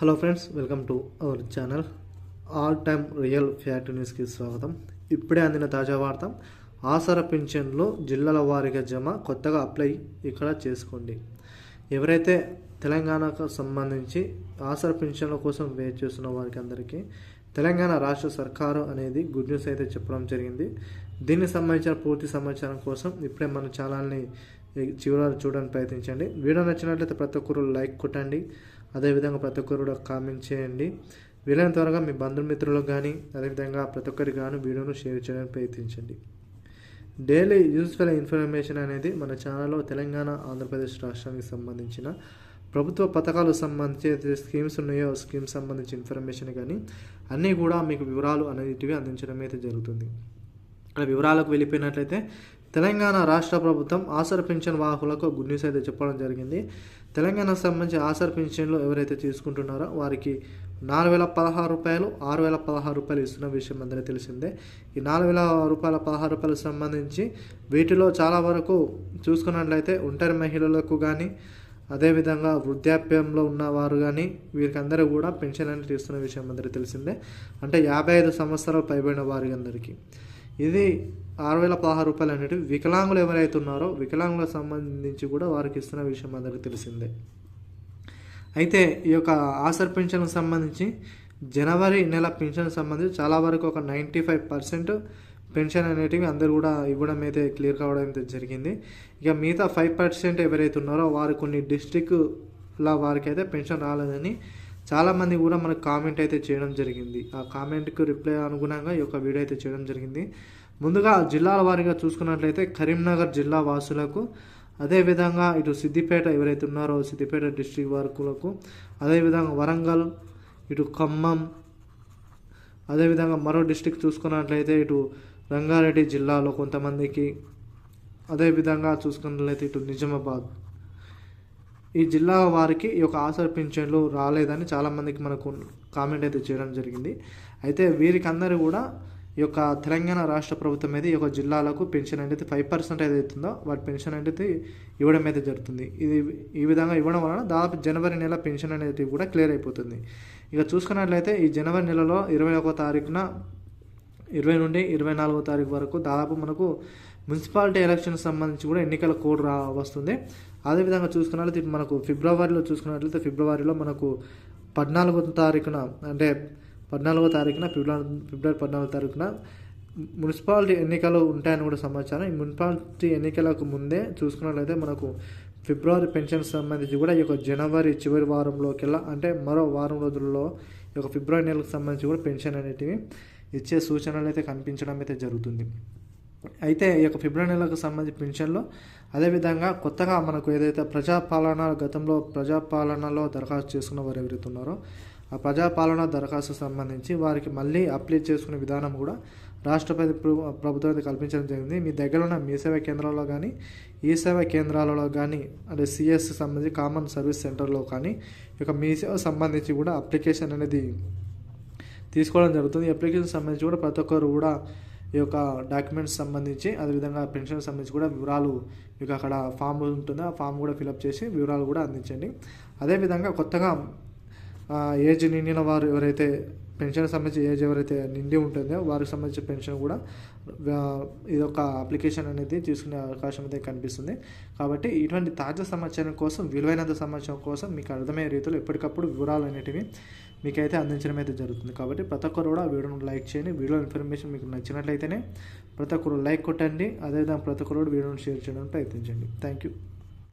Hello friends welcome to our channel. All time real fact న్యూస్కి స్వాగతం. ఇప్పుడే అందిన తాజా వార్త ఆసర పింఛన్లు జిల్లాల వారీగా జమ కొత్తగా అప్లై ఇక్కడ చేసుకోండి. ఎవరైతే తెలంగాణకు సంబంధించి ఆసర పింఛన్ల కోసం వెయిట్ చేస్తున్న వారికి అందరికీ తెలంగాణ రాష్ట్ర సర్కారు అనేది గుడ్ న్యూస్ అయితే చెప్పడం జరిగింది. దీనికి సంబంధించిన పూర్తి సమాచారం కోసం ఇప్పుడే మన ఛానల్ని చివరి చూడడానికి ప్రయత్నించండి. వీడియో నచ్చినట్లయితే ప్రతి ఒక్కరు లైక్ కొట్టండి. అదేవిధంగా ప్రతి ఒక్కరు కూడా కామెంట్ చేయండి. వీలైన త్వరగా మీ బంధుమిత్రులకు కానీ అదేవిధంగా ప్రతి ఒక్కరికి కానీ వీడియోను షేర్ చేయడానికి ప్రయత్నించండి. డైలీ యూస్ఫుల్ ఇన్ఫర్మేషన్ అనేది మన ఛానల్లో తెలంగాణ ఆంధ్రప్రదేశ్ రాష్ట్రానికి సంబంధించిన ప్రభుత్వ పథకాలు సంబంధించి స్కీమ్స్ ఉన్నాయో స్కీమ్స్ సంబంధించిన ఇన్ఫర్మేషన్ కానీ అన్నీ కూడా మీకు వివరాలు అనేటివి అందించడం అయితే జరుగుతుంది. ఇక్కడ వివరాలకు వెళ్ళిపోయినట్లయితే తెలంగాణ రాష్ట్ర ప్రభుత్వం ఆసర పెన్షన్ వాహకులకు గుడ్ న్యూస్ అయితే చెప్పడం జరిగింది. తెలంగాణకు సంబంధించి ఆసర పెన్షన్లు ఎవరైతే తీసుకుంటున్నారో వారికి నాలుగు వేల పదహారు రూపాయలు ఆరు వేల పదహారు రూపాయలు ఇస్తున్న విషయం అందరికీ తెలిసిందే. ఈ నాలుగు వేల రూపాయల పదహారు రూపాయలకు సంబంధించి వీటిలో చాలా వరకు చూసుకున్నట్లయితే ఒంటరి మహిళలకు కానీ అదేవిధంగా వృద్ధాప్యంలో ఉన్నవారు కానీ వీరికి అందరూ కూడా పెన్షన్ అనేది తీస్తున్న విషయం అందరికీ తెలిసిందే. అంటే యాభై ఐదు సంవత్సరాలు పైబడిన వారి అందరికీ. ఇది ఆరు వేల పదహారు రూపాయలు అనేవి వికలాంగులు ఎవరైతే ఉన్నారో వికలాంగులకు సంబంధించి కూడా వారికి ఇస్తున్న విషయం అందరికీ తెలిసిందే. అయితే ఈ యొక్క ఆసర్ పెన్షన్కి సంబంధించి జనవరి నెల పెన్షన్ సంబంధించి చాలా వరకు ఒక నైంటీ ఫైవ్ పర్సెంట్ పెన్షన్ అనేటివి అందరూ కూడా ఇవ్వడం అయితే క్లియర్ కావడం అయితే జరిగింది. ఇక మిగతా ఫైవ్ పర్సెంట్ ఎవరైతే ఉన్నారో వారు కొన్ని డిస్ట్రిక్ట్ల వారికి అయితే పెన్షన్ రాలేదని చాలామంది కూడా మనకు కామెంట్ అయితే చేయడం జరిగింది. ఆ కామెంట్కి రిప్లై అనుగుణంగా ఈ యొక్క వీడియో అయితే చేయడం జరిగింది. ముందుగా జిల్లాల వారీగా చూసుకున్నట్లయితే కరీంనగర్ జిల్లా వాసులకు అదేవిధంగా ఇటు సిద్దిపేట ఎవరైతే ఉన్నారో సిద్దిపేట డిస్ట్రిక్ట్ వరకులకు అదేవిధంగా వరంగల్ ఇటు ఖమ్మం అదేవిధంగా మరో డిస్ట్రిక్ట్ చూసుకున్నట్లయితే ఇటు రంగారెడ్డి జిల్లాలో కొంతమందికి అదేవిధంగా చూసుకున్నట్లయితే ఇటు నిజామాబాద్. ఈ జిల్లా వారికి ఈ యొక్క ఆసర పింఛన్లు రాలేదని చాలామందికి మనకు కామెంట్ అయితే చేయడం జరిగింది. అయితే వీరికందరూ కూడా ఈ యొక్క తెలంగాణ రాష్ట్ర ప్రభుత్వం అయితే ఈ యొక్క జిల్లాలకు పెన్షన్ అనేది ఫైవ్ పర్సెంట్ ఏదైతుందో వాటి పెన్షన్ అనేది ఇవ్వడం అయితే జరుగుతుంది. ఇది ఈ విధంగా ఇవ్వడం వలన దాదాపు జనవరి నెల పెన్షన్ అనేది కూడా క్లియర్ అయిపోతుంది. ఇక చూసుకున్నట్లయితే ఈ జనవరి నెలలో ఇరవై ఒక తారీఖున ఇరవై నుండి ఇరవై నాలుగో తారీఖు వరకు దాదాపు మనకు మున్సిపాలిటీ ఎలక్షన్ సంబంధించి కూడా ఎన్నికల కోడ్ రా వస్తుంది. అదేవిధంగా చూసుకున్నట్లయితే మనకు ఫిబ్రవరిలో చూసుకున్నట్లయితే ఫిబ్రవరిలో మనకు పద్నాలుగో తారీఖున అంటే పద్నాలుగో తారీఖున ఫిబ్రవరి ఫిబ్రవరి పద్నాలుగో తారీఖున మున్సిపాలిటీ ఎన్నికలు ఉంటాయని కూడా సమాచారం. ఈ మున్సిపాలిటీ ఎన్నికలకు ముందే చూసుకున్నట్లయితే మనకు ఫిబ్రవరి పెన్షన్ సంబంధించి కూడా ఈ యొక్క జనవరి చివరి వారంలోకెల్లా అంటే మరో వారం రోజుల్లో ఈ యొక్క ఫిబ్రవరి నెలకు సంబంధించి కూడా పెన్షన్ అనేటివి ఇచ్చే సూచనలు అయితే కనిపించడం అయితే జరుగుతుంది. అయితే ఈ యొక్క ఫిబ్రవరి నెలకు సంబంధించి పెన్షన్లో అదేవిధంగా కొత్తగా మనకు ఏదైతే ప్రజాపాలన గతంలో ప్రజాపాలనలో దరఖాస్తు చేసుకున్న వారు ఎవరైతే ఉన్నారో ఆ ప్రజాపాలన దరఖాస్తు సంబంధించి వారికి మళ్ళీ అప్లై చేసుకునే విధానం కూడా రాష్ట్రపతి ప్రభుత్వం అయితే కల్పించడం జరిగింది. మీ దగ్గర ఉన్న మీ సేవా కేంద్రాల్లో కానీ ఈ సేవా కేంద్రాలలో కానీ అంటే సిఎస్ సంబంధించి కామన్ సర్వీస్ సెంటర్లో కానీ ఇక మీ సేవ సంబంధించి కూడా అప్లికేషన్ అనేది తీసుకోవడం జరుగుతుంది. అప్లికేషన్ సంబంధించి కూడా ప్రతి ఒక్కరు కూడా ఈ యొక్క డాక్యుమెంట్స్ సంబంధించి అదేవిధంగా పెన్షన్ సంబంధించి కూడా వివరాలు మీకు అక్కడ ఫామ్ ఉంటుంది. ఆ ఫామ్ కూడా ఫిలప్ చేసి వివరాలు కూడా అందించండి. అదేవిధంగా కొత్తగా ఏజ్ నిండిన వారు ఎవరైతే పెన్షన్ సంబంధించి ఏజ్ ఎవరైతే నిండి ఉంటుందో వారికి సంబంధించిన పెన్షన్ కూడా ఇది ఒక అప్లికేషన్ అనేది తీసుకునే అవకాశం అయితే కనిపిస్తుంది. కాబట్టి ఇటువంటి తాజా సమాచారం కోసం విలువైనంత సమాచారం కోసం మీకు అర్థమయ్యే రీతిలో ఎప్పటికప్పుడు వివరాలు అనేటివి మీకైతే అందించడం అయితే జరుగుతుంది. కాబట్టి ప్రతి ఒక్కరు కూడా వీడియోను లైక్ చేయండి. వీడియో ఇన్ఫర్మేషన్ మీకు నచ్చినట్లయితేనే ప్రతి ఒక్కరు లైక్ కొట్టండి. అదేవిధంగా ప్రతి ఒక్కరు కూడా వీడియోను షేర్ చేయడానికి ప్రయత్నించండి. Thank you.